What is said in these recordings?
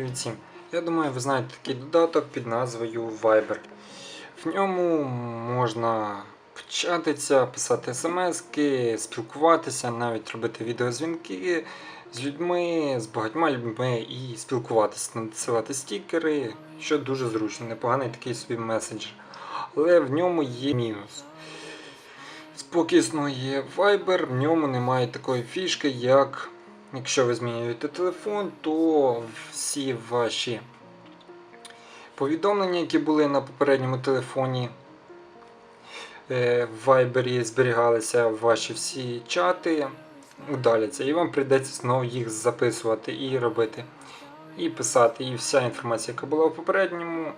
Привіт всім! Я думаю, ви знаєте такий додаток під назвою Viber. В ньому можна чатитися, писати смски, спілкуватися, навіть робити відеозвінки з людьми, з багатьма людьми і спілкуватися, надсилати стікери, що дуже зручно, непоганий такий собі месенджер. Але в ньому є мінус. Поки існує Viber, в ньому немає такої фішки, як якщо ви змінюєте телефон, то всі ваші повідомлення, які були на попередньому телефоні, е, в Viber зберігалися ваші всі чати, удаляться, і вам прийдеться знову їх записувати і робити, і писати. І вся інформація, яка була в попередньому.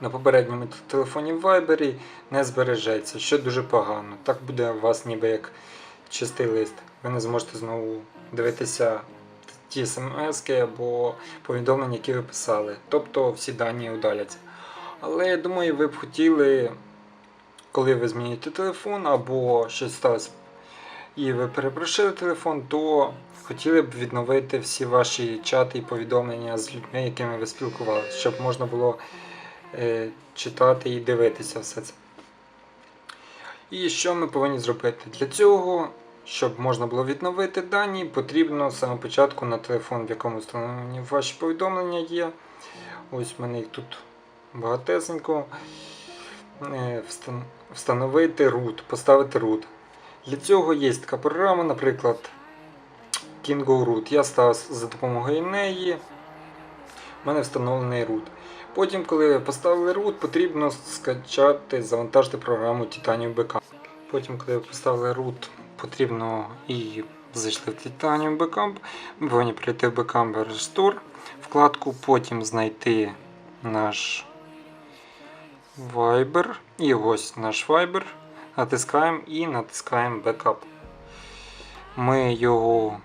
На попередньому телефоні в Viber не збережеться, що дуже погано. Так буде у вас ніби як чистий лист. Ви не зможете знову дивитися ті смс або повідомлення, які ви писали. Тобто всі дані удаляться. Але я думаю, ви б хотіли, коли ви змінюєте телефон або щось сталося, і ви перепрошили телефон, то хотіли б відновити всі ваші чати і повідомлення з людьми, якими ви спілкувалися, щоб можна було е, читати і дивитися все це. І що ми повинні зробити? Для цього, щоб можна було відновити дані, потрібно з початку на телефон, в якому встановлені ваші повідомлення є. Ось в мене їх тут багатесенько. Е, Встановити root, поставити root. Для цього є така програма, наприклад, Kingo Root. Я став за допомогою неї. У мене встановлений root. Потім, коли ви поставили root, потрібно скачати, завантажити програму Titanium Backup. Потім, коли ви поставили root, потрібно і зайшли в Titanium Backup. Повинні прийти в Backup Restore вкладку, потім знайти наш Viber. І ось наш Viber. Натискаємо і натискаємо Backup. Ми його.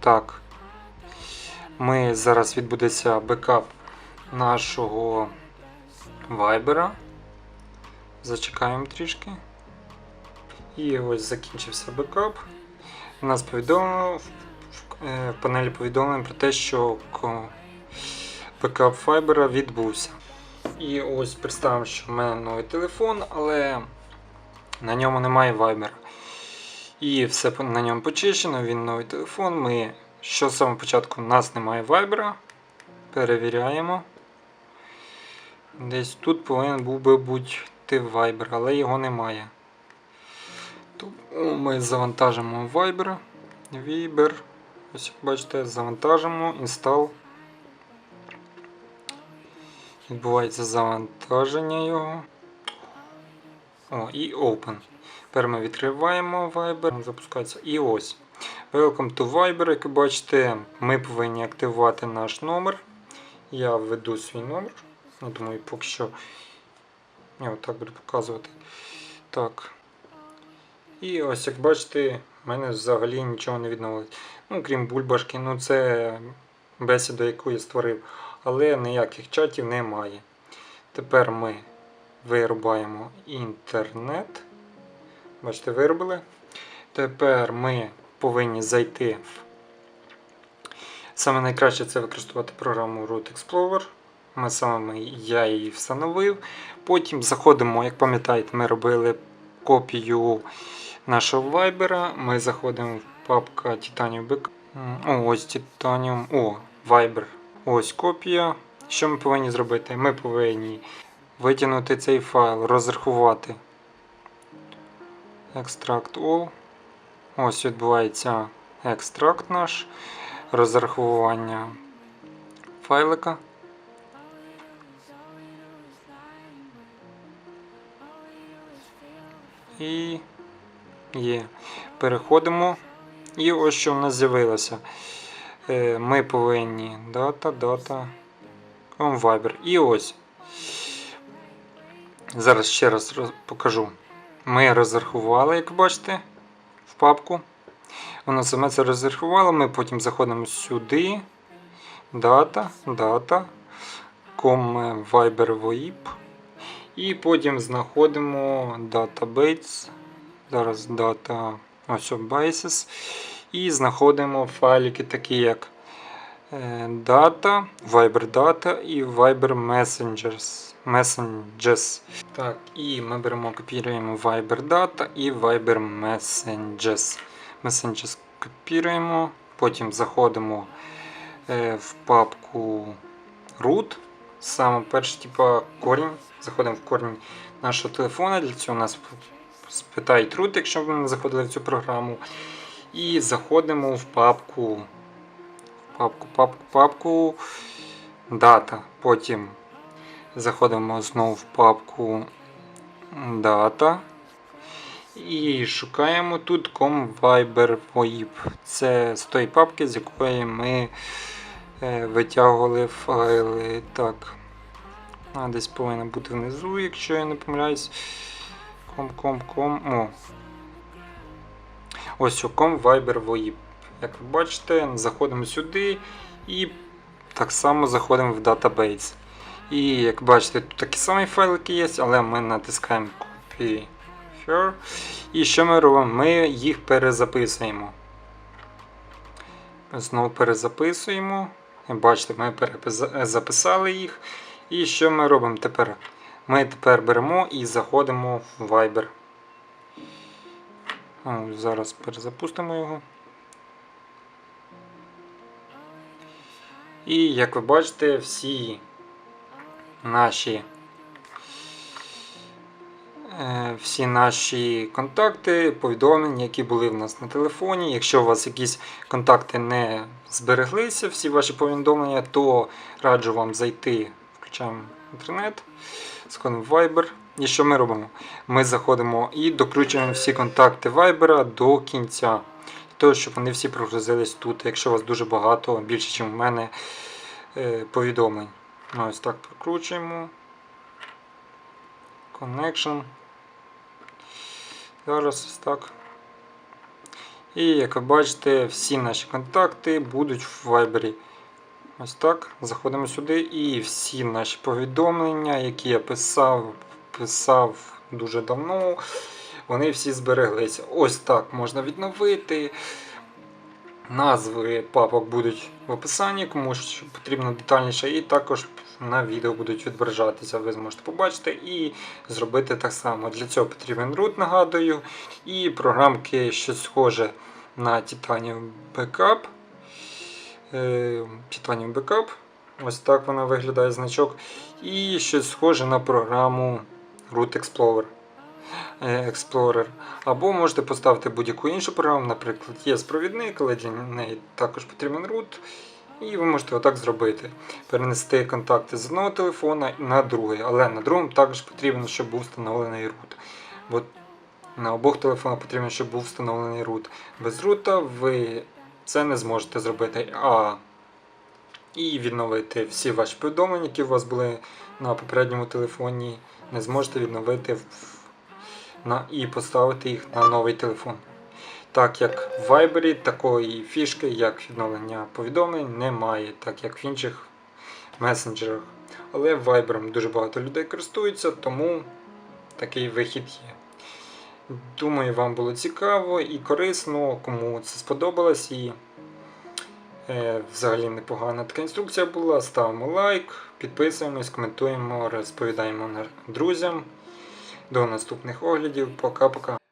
Так. Ми зараз відбудеться бекап нашого вайбера. Зачекаємо трішки. І ось закінчився бекап. Нас повідомило в е, панелі повідомлень про те, що бекап вайбера відбувся. І ось представимо, що в мене новий телефон, але на ньому немає вайбера. І все на ньому почищено, він новий телефон. Ми що з самого початку у нас немає вайбера. Перевіряємо. Десь тут повинен був би бути вайбер, але його немає. Ми завантажимо Viber. Viber. Ось бачите, завантажимо, install. Відбувається завантаження його. О, і Open. Тепер ми відкриваємо Viber, запускається. І ось. Welcome to Viber. Як бачите, ми повинні активувати наш номер. Я введу свій номер. Я думаю, поки що я отак буду показувати. Так. І ось як бачите, в мене взагалі нічого не відновилось. Ну, крім бульбашки, ну це бесіда, яку я створив. Але ніяких чатів немає. Тепер ми вирубаємо інтернет. Бачите, виробили. Тепер ми повинні зайти. Саме найкраще це використовувати програму Root Explorer. Ми саме я її встановив. Потім заходимо, як пам'ятаєте, ми робили копію нашого Viber. Ми заходимо в папка Titanium Back. О, ось Titanium. О, Viber. Ось копія. Що ми повинні зробити? Ми повинні витягнути цей файл, розрахувати. Extract all. Ось відбувається екстракт наш, розрахування файлика. І є. Переходимо. І ось що в нас з'явилося. Е, Ми повинні дата, дата. On Viber. І ось. Зараз ще раз покажу. Ми розрахували, як бачите, в папку. Воно саме це розрахувало. Ми потім заходимо сюди. Дата, дата, ком Viber VoIP. І потім знаходимо database. Зараз дата ось basis. І знаходимо файлики такі як е, Data, Viber Data і Viber Messengers. Messages. Так, і ми беремо, копіруємо Viber Data і Viber Messages. Messages копіруємо, потім заходимо е, в папку root. Саме перший, типа корінь. Заходимо в корінь нашого телефона. Для цього нас спитають root, якщо ви не заходили в цю програму. І заходимо в папку, папку, папку, папку дата. Потім заходимо знову в папку дата. І шукаємо тут com Viber Це з тої папки, з якої ми е, витягували файли. Так. А, десь повинна бути внизу, якщо я не помиляюсь. Com. О. Ось com Viber VoIP. Як ви бачите, заходимо сюди і так само заходимо в Database. І як бачите, тут такі самі файлики є, але ми натискаємо Copy Here. І що ми робимо? Ми їх перезаписуємо. Знову перезаписуємо. Бачите, ми перезаписали їх. І що ми робимо тепер? Ми тепер беремо і заходимо в Viber. Зараз перезапустимо його. І як ви бачите, всі наші е, всі наші контакти, повідомлення, які були в нас на телефоні. Якщо у вас якісь контакти не збереглися, всі ваші повідомлення, то раджу вам зайти, включаємо інтернет, сходимо в Viber. І що ми робимо? Ми заходимо і докручуємо всі контакти Viber до кінця. Для того, щоб вони всі прогрузились тут, якщо у вас дуже багато, більше, ніж в мене е, повідомлень. Ну, Ось так прокручуємо. Connection. Зараз ось так. І як ви бачите, всі наші контакти будуть в Viber. Ось так. Заходимо сюди і всі наші повідомлення, які я писав, писав дуже давно, вони всі збереглися. Ось так можна відновити. Назви папок будуть в описанні, кому що потрібно детальніше, і також на відео будуть відображатися. Ви зможете побачити і зробити так само. Для цього потрібен root, нагадую, і програмки щось схоже на Titanium Backup. Е, Titanium Backup. Ось так вона виглядає значок. І щось схоже на програму Root Explorer. Е, Explorer. Або можете поставити будь-яку іншу програму, наприклад, є провідник, але для неї також потрібен root. І ви можете отак зробити. Перенести контакти з одного телефона на другий. Але на другому також потрібно, щоб був встановлений root. Бо на обох телефонах потрібно, щоб був встановлений root. Без рута ви це не зможете зробити. А і відновити всі ваші повідомлення, які у вас були на попередньому телефоні, не зможете відновити і поставити їх на новий телефон. Так як в Viber такої фішки, як відновлення повідомлень, немає, так як в інших месенджерах. Але Viber дуже багато людей користуються, тому такий вихід є. Думаю, вам було цікаво і корисно, кому це сподобалось. І е, взагалі непогана така інструкція була. Ставимо лайк, підписуємось, коментуємо, розповідаємо друзям. До наступних оглядів. Пока-пока.